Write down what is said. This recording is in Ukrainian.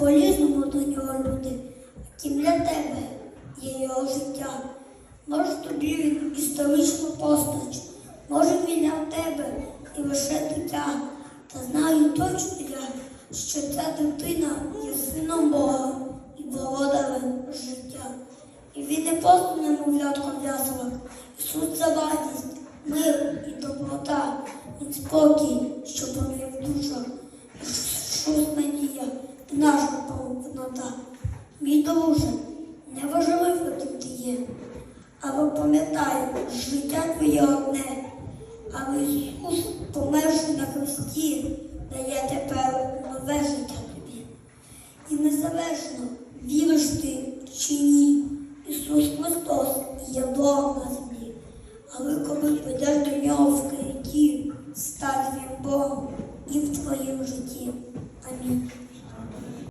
по-різному до нього люди, втім для тебе є його життя. Може тобі він історична постать, може він для тебе і лише дитя. Та знаю точно я, що ця дитина є сином Бога і володарем життя. І він не просто немовлятко в яслах. Ісус це радість, мир і доброта, Він спокій, що панує в душах. Ісус надія і доброта. Мій друже, неважливо, ким ти є, але пам'ятай, життя твоє одне, але Ісус, померши на хресті, дає тепер нове життя тобі. І незалежно віриш ти чи ні. Ісус Христос є Богом на землі, але коли прийдеш до нього в критті, став він Богом і в твоєму житті.